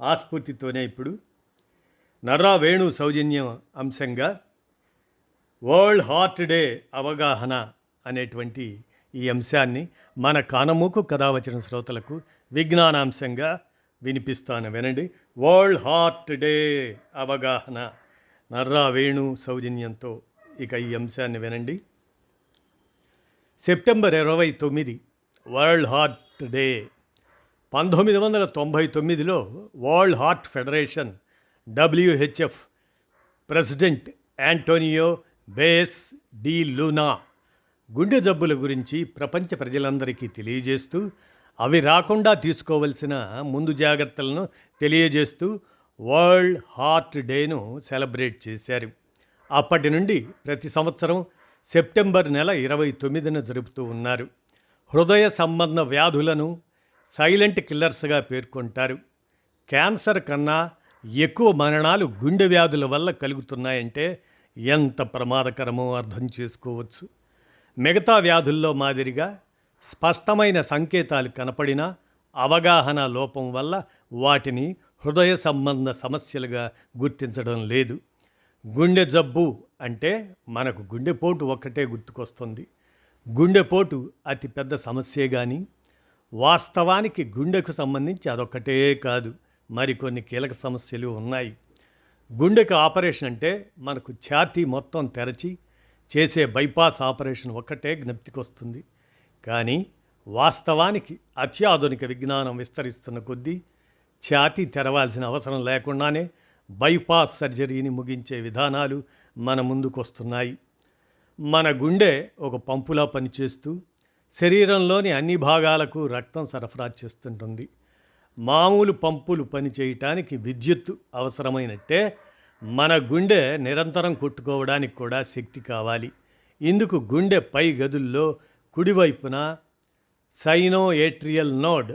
ఆస్ఫూర్తితోనే ఇప్పుడు నర్రా వేణు సౌజన్యం అంశంగా world heart day అవగాహన అనేటువంటి ఈ అంశాన్ని మన కానమూకు కథావచన శ్రోతలకు విజ్ఞానాంశంగా వినిపిస్తాను వినండి. వరల్డ్ హార్ట్ డే అవగాహన నర్రా వేణు సౌజన్యంతో ఇక ఈ అంశాన్ని వినండి. సెప్టెంబర్ ఇరవై తొమ్మిది వరల్డ్ హార్ట్ డే పంతొమ్మిది వందల తొంభై తొమ్మిదిలో World Heart Federation WHF president Antonio Bayes de Luna గుండె జబ్బుల గురించి ప్రపంచ ప్రజలందరికీ తెలియజేస్తూ అవి రాకుండా తీసుకోవలసిన ముందు జాగ్రత్తలను తెలియజేస్తూ వరల్డ్ హార్ట్ డేను సెలబ్రేట్ చేశారు. అప్పటి నుండి ప్రతి సంవత్సరం సెప్టెంబర్ నెల ఇరవై తొమ్మిదిన జరుపుతూ ఉన్నారు. హృదయ సంబంధ వ్యాధులను సైలెంట్ కిల్లర్స్గా పేర్కొంటారు. క్యాన్సర్ కన్నా ఎక్కువ మరణాలు గుండె వ్యాధుల వల్ల కలుగుతున్నాయంటే ఎంత ప్రమాదకరమో అర్థం చేసుకోవచ్చు. మిగతా వ్యాధుల్లో మాదిరిగా స్పష్టమైన సంకేతాలు కనపడినా అవగాహన లోపం వల్ల వాటిని హృదయ సంబంధ సమస్యలుగా గుర్తించడం లేదు. గుండె జబ్బు అంటే మనకు గుండెపోటు ఒక్కటే గుర్తుకొస్తుంది. గుండెపోటు అతిపెద్ద సమస్యే కానీ వాస్తవానికి గుండెకు సంబంధించి అదొక్కటే కాదు మరికొన్ని కీలక సమస్యలు ఉన్నాయి. గుండెకు ఆపరేషన్ అంటే మనకు ఛాతీ మొత్తం తెరచి చేసే బైపాస్ ఆపరేషన్ ఒక్కటే జ్ఞప్తికొస్తుంది. కానీ వాస్తవానికి అత్యాధునిక విజ్ఞానం విస్తరిస్తున్న కొద్దీ ఛాతీ తెరవాల్సిన అవసరం లేకుండానే బైపాస్ సర్జరీని ముగించే విధానాలు మన ముందుకొస్తున్నాయి. మన గుండె ఒక పంపులా పనిచేస్తూ శరీరంలోని అన్ని భాగాలకు రక్తం సరఫరా చేస్తుంటుంది. మామూలు పంపులు పనిచేయటానికి విద్యుత్తు అవసరమైనట్టే మన గుండె నిరంతరం కొట్టుకోవడానికి కూడా శక్తి కావాలి. ఇందుకు గుండె పై గదుల్లో కుడివైపున sino atrial node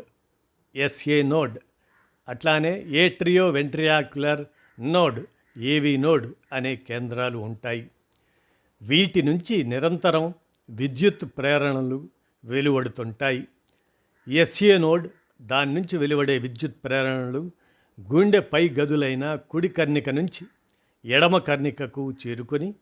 SA node అట్లానే ఏట్రియో వెంట్రియాక్యులర్ నోడ్ ఏవి నోడ్ అనే కేంద్రాలు ఉంటాయి. వీటి నుంచి నిరంతరం విద్యుత్ ప్రేరణలు వెలువడుతుంటాయి. ఎస్ఏ నోడ్ దాని నుంచి వెలువడే విద్యుత్ ప్రేరణలు గుండె పై గదులైన కుడి కర్ణిక నుంచి ఎడమ కర్ణికకు చేరుకొని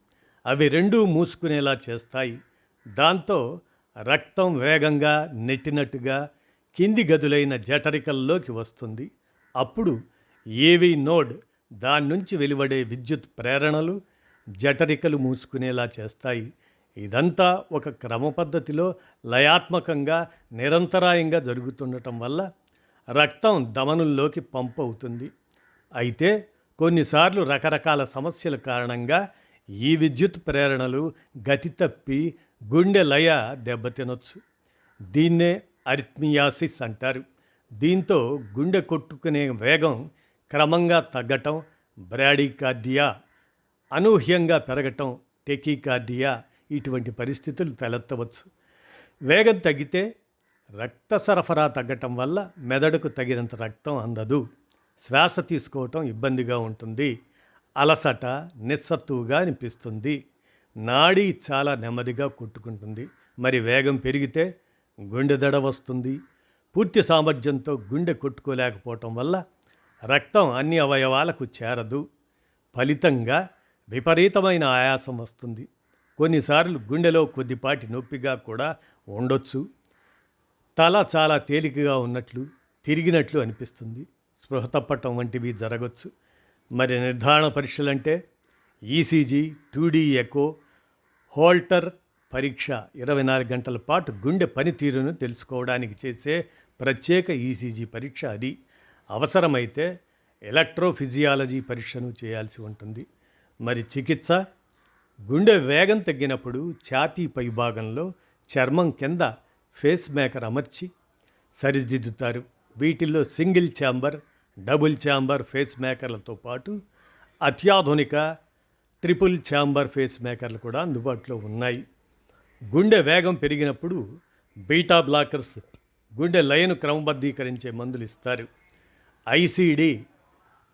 అవి రెండూ మూసుకునేలా చేస్తాయి. దాంతో రక్తం వేగంగా నెట్టినట్టుగా కింది గదులైన జఠరికల్లోకి వస్తుంది. అప్పుడు ఏవి నోడ్ దాని నుంచి వెలువడే విద్యుత్ ప్రేరణలు జఠరికలు మూసుకునేలా చేస్తాయి. ఇదంతా ఒక క్రమ పద్ధతిలో లయాత్మకంగా నిరంతరాయంగా జరుగుతుండటం వల్ల రక్తం ధమనుల్లోకి పంప్ అవుతుంది అయితే కొన్నిసార్లు రకరకాల సమస్యల కారణంగా ఈ విద్యుత్ ప్రేరణలు గతి తప్పి గుండె లయ దెబ్బతినొచ్చు. దీన్నే అరిత్మియాసిస్ అంటారు. దీంతో గుండె కొట్టుకునే వేగం క్రమంగా తగ్గటం బ్రాడీకార్డియా అనూహ్యంగా పెరగటం టెకీకార్డియా ఇటువంటి పరిస్థితులు తలెత్తవచ్చు. వేగం తగ్గితే రక్త సరఫరా తగ్గటం వల్ల మెదడుకు తగినంత రక్తం అందదు. శ్వాస తీసుకోవటం ఇబ్బందిగా ఉంటుంది. అలసట నిస్సత్తువుగా అనిపిస్తుంది. నాడి చాలా నెమ్మదిగా కొట్టుకుంటుంది. మరి వేగం పెరిగితే గుండె దడ వస్తుంది. పూర్తి సామర్థ్యంతో గుండె కొట్టుకోలేకపోవటం వల్ల రక్తం అన్ని అవయవాలకు చేరదు. ఫలితంగా విపరీతమైన ఆయాసం వస్తుంది. కొన్నిసార్లు గుండెలో కొద్దిపాటి నొప్పిగా కూడా ఉండొచ్చు. తల చాలా తేలికగా ఉన్నట్లు తిరిగినట్లు అనిపిస్తుంది. స్పృహ తప్పటం వంటివి జరగవచ్చు మరి నిర్ధారణ పరీక్షలంటే ECG two D echo Holter పరీక్ష ఇరవై నాలుగు గంటల పాటు గుండె పనితీరును తెలుసుకోవడానికి చేసే ప్రత్యేక ఈసీజీ పరీక్ష అది. అవసరమైతే ఎలక్ట్రోఫిజియాలజీ పరీక్షను చేయాల్సి ఉంటుంది. మరి చికిత్స గుండె వేగం తగ్గినప్పుడు ఛాతీ పై భాగంలో చర్మం కింద ఫేస్ మేకర్ అమర్చి సరిదిద్దుతారు. వీటిల్లో single chamber double chamber face మేకర్లతో పాటు అత్యాధునిక ట్రిపుల్ ఛాంబర్ ఫేస్ మేకర్లు కూడా అందుబాటులో ఉన్నాయి. గుండె వేగం పెరిగినప్పుడు బీటా బ్లాకర్స్ గుండె లయను క్రమబద్ధీకరించే మందులు ఇస్తారు. ఐసీడీ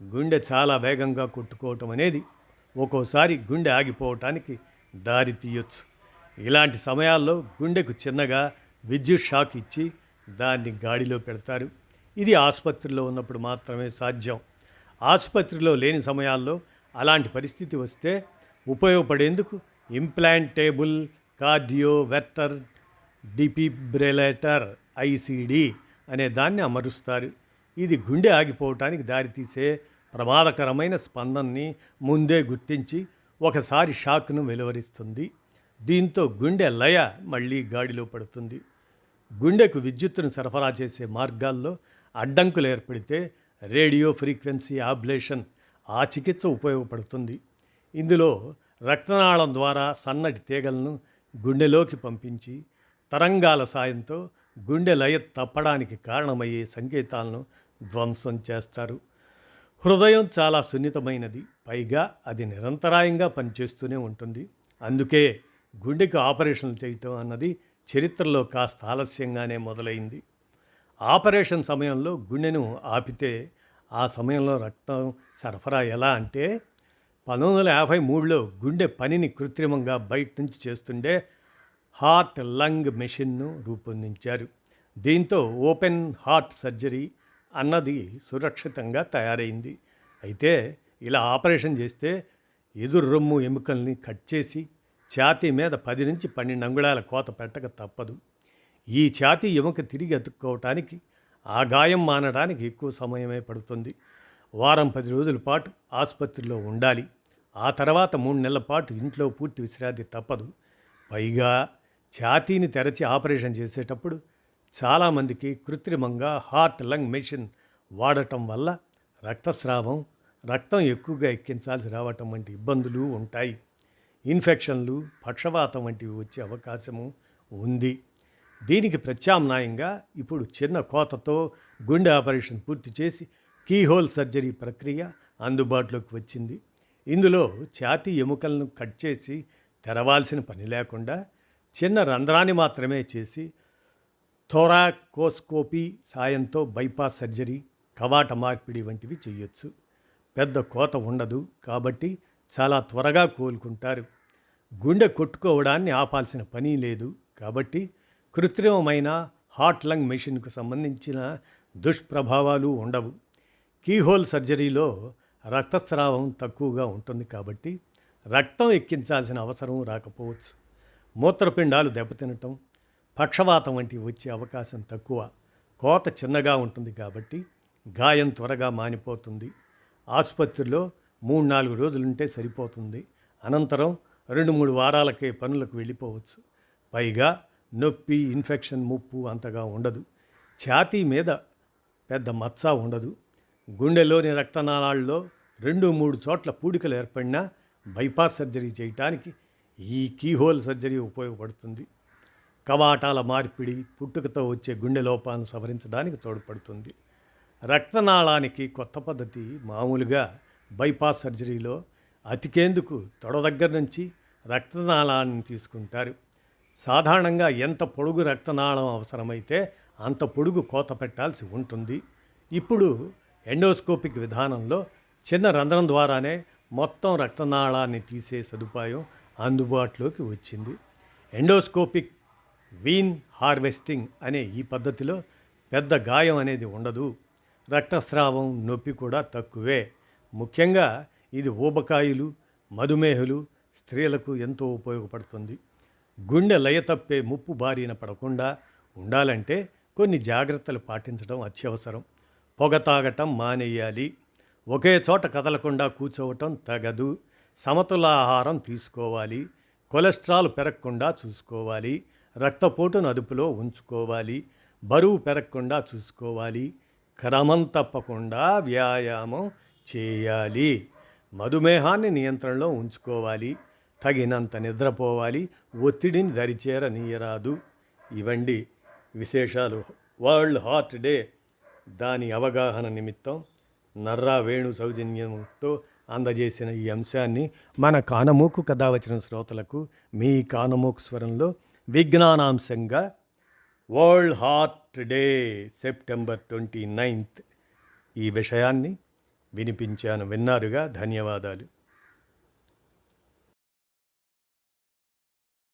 గుండె చాలా వేగంగా కొట్టుకోవటం అనేది ఒక్కోసారి గుండె ఆగిపోవటానికి దారి తీయొచ్చు. ఇలాంటి సమయాల్లో గుండెకు చిన్నగా విద్యుత్ షాక్ ఇచ్చి దాన్ని గాడిలో పెడతారు. ఇది ఆసుపత్రిలో ఉన్నప్పుడు మాత్రమే సాధ్యం. ఆసుపత్రిలో లేని సమయాల్లో అలాంటి పరిస్థితి వస్తే ఉపయోగపడేందుకు ఇంప్లాంటేబుల్ కార్డియోవెర్టర్ డిపిబ్రెలేటర్ ఐసిడి అనే దాన్ని అమరుస్తారు. ఇది గుండె ఆగిపోవటానికి దారితీసే ప్రమాదకరమైన స్పందనని ముందే గుర్తించి ఒకసారి షాక్ను వెలువరిస్తుంది. దీంతో గుండె లయ మళ్ళీ గాడిలో పడుతుంది. గుండెకు విద్యుత్తును సరఫరా చేసే మార్గాల్లో అడ్డంకులు ఏర్పడితే రేడియో ఫ్రీక్వెన్సీ ఆబ్లేషన్ ఆ చికిత్స ఉపయోగపడుతుంది. ఇందులో రక్తనాళం ద్వారా సన్నటి తీగలను గుండెలోకి పంపించి తరంగాల సాయంతో గుండె లయ తప్పడానికి కారణమయ్యే సంకేతాలను ధ్వంసం చేస్తారు. హృదయం చాలా సున్నితమైనది. పైగా అది నిరంతరాయంగా పనిచేస్తూనే ఉంటుంది. అందుకే గుండెకు ఆపరేషన్లు చేయటం అన్నది చరిత్రలో కాస్త ఆలస్యంగానే మొదలైంది. ఆపరేషన్ సమయంలో గుండెను ఆపితే ఆ సమయంలో రక్తం సరఫరా ఎలా అంటే పంతొమ్మిది వందల యాభై మూడులో గుండె పనిని కృత్రిమంగా బయట నుంచి చేస్తుండే హార్ట్ లంగ్ మెషిన్ను రూపొందించారు. దీంతో ఓపెన్ హార్ట్ సర్జరీ అన్నది సురక్షితంగా తయారైంది. అయితే ఇలా ఆపరేషన్ చేస్తే ఎదురు రొమ్ము ఎముకల్ని కట్ చేసి ఛాతీ మీద పది నుంచి పన్నెండు అంగుళాల కోత పెట్టక తప్పదు. ఈ ఛాతీ ఎముక తిరిగి అతుక్కోవటానికి ఆ గాయం మానడానికి ఎక్కువ సమయమే పడుతుంది. వారం పది రోజుల పాటు ఆసుపత్రిలో ఉండాలి. ఆ తర్వాత మూడు నెలల పాటు ఇంట్లో పూర్తి విశ్రాంతి తప్పదు. పైగా ఛాతీని తెరచి ఆపరేషన్ చేసేటప్పుడు చాలామందికి కృత్రిమంగా హార్ట్ లంగ్ మెషిన్ వాడటం వల్ల రక్తస్రావం రక్తం ఎక్కువగా ఎక్కించాల్సి రావటం వంటి ఇబ్బందులు ఉంటాయి. ఇన్ఫెక్షన్లు పక్షవాతం వంటివి వచ్చే అవకాశము ఉంది. దీనికి ప్రత్యామ్నాయంగా ఇప్పుడు చిన్న కోతతో గుండె ఆపరేషన్ పూర్తి చేసి కీహోల్ సర్జరీ ప్రక్రియ అందుబాటులోకి వచ్చింది. ఇందులో ఛాతీ ఎముకలను కట్ చేసి తెరవాల్సిన పని లేకుండా చిన్న రంధ్రాన్ని మాత్రమే చేసి థోరాకోస్కోపీ సాయంతో బైపాస్ సర్జరీ కవాట మార్పిడి వంటివి చేయొచ్చు పెద్ద కోత ఉండదు కాబట్టి చాలా త్వరగా కోలుకుంటారు. గుండె కొట్టుకోవడాన్ని ఆపాల్సిన పని లేదు కాబట్టి కృత్రిమమైన హార్ట్ లంగ్ మెషిన్కు సంబంధించిన దుష్ప్రభావాలు ఉండవు. కీహోల్ సర్జరీలో రక్తస్రావం తక్కువగా ఉంటుంది కాబట్టి రక్తం ఎక్కించాల్సిన అవసరం రాకపోవచ్చు. మూత్రపిండాలు దెబ్బతినటం పక్షవాతం వంటివి వచ్చే అవకాశం తక్కువ. కోత చిన్నగా ఉంటుంది కాబట్టి గాయం త్వరగా మానిపోతుంది. ఆసుపత్రిలో మూడు నాలుగు రోజులుంటే సరిపోతుంది. అనంతరం రెండు మూడు వారాలకే పనులకు వెళ్ళిపోవచ్చు. పైగా నొప్పి ఇన్ఫెక్షన్ ముప్పు అంతగా ఉండదు. ఛాతీ మీద పెద్ద మచ్చ ఉండదు. గుండెలోని రక్తనాళాల్లో రెండు మూడు చోట్ల పూడికలు ఏర్పడినా బైపాస్ సర్జరీ చేయటానికి ఈ కీహోల్ సర్జరీ ఉపయోగపడుతుంది. కవాటాల మార్పిడి పుట్టుకతో వచ్చే గుండె లోపాలను సవరించడానికి తోడ్పడుతుంది. రక్తనాళానికి కొత్త పద్ధతి మామూలుగా బైపాస్ సర్జరీలో అతికేందుకు తొడ దగ్గర నుంచి రక్తనాళాన్ని తీసుకుంటారు. సాధారణంగా ఎంత పొడుగు రక్తనాళం అవసరమైతే అంత పొడుగు కోత పెట్టాల్సి ఉంటుంది. ఇప్పుడు ఎండోస్కోపిక్ విధానంలో చిన్న రంధ్రం ద్వారానే మొత్తం రక్తనాళాన్ని తీసే సదుపాయం అందుబాటులోకి వచ్చింది. ఎండోస్కోపిక్ వీన్ హార్వెస్టింగ్ అనే ఈ పద్ధతిలో పెద్ద గాయం అనేది ఉండదు. రక్తస్రావం నొప్పి కూడా తక్కువే. ముఖ్యంగా ఇది ఊబకాయులు మధుమేహులు స్త్రీలకు ఎంతో ఉపయోగపడుతుంది. గుండె లయ తప్పే ముప్పు బారిన పడకుండా ఉండాలంటే కొన్ని జాగ్రత్తలు పాటించడం అత్యవసరం. పొగ తాగటం మానేయాలి. ఒకే చోట కదలకుండా కూర్చోవటం తగదు. సమతుల ఆహారం తీసుకోవాలి. కొలెస్ట్రాల్ పెరగకుండా చూసుకోవాలి. రక్తపోటును అదుపులో ఉంచుకోవాలి. బరువు పెరగకుండా చూసుకోవాలి. క్రమం తప్పకుండా వ్యాయామం చేయాలి. మధుమేహాన్ని నియంత్రణలో ఉంచుకోవాలి. తగినంత నిద్రపోవాలి. ఒత్తిడిని దరిచేరనీయరాదు. ఇవండి విశేషాలు. వరల్డ్ హార్ట్ డే దాని అవగాహన నిమిత్తం నర్రా వేణు సౌజన్యంతో అందజేసిన ఈ అంశాన్ని మన కానమూకు కథ వచ్చిన శ్రోతలకు మీ కానమూకు స్వరంలో విజ్ఞానాంశంగా World Heart Day September twenty ninth ఈ విషయాన్ని వినిపించాను. విన్నారుగా? ధన్యవాదాలు.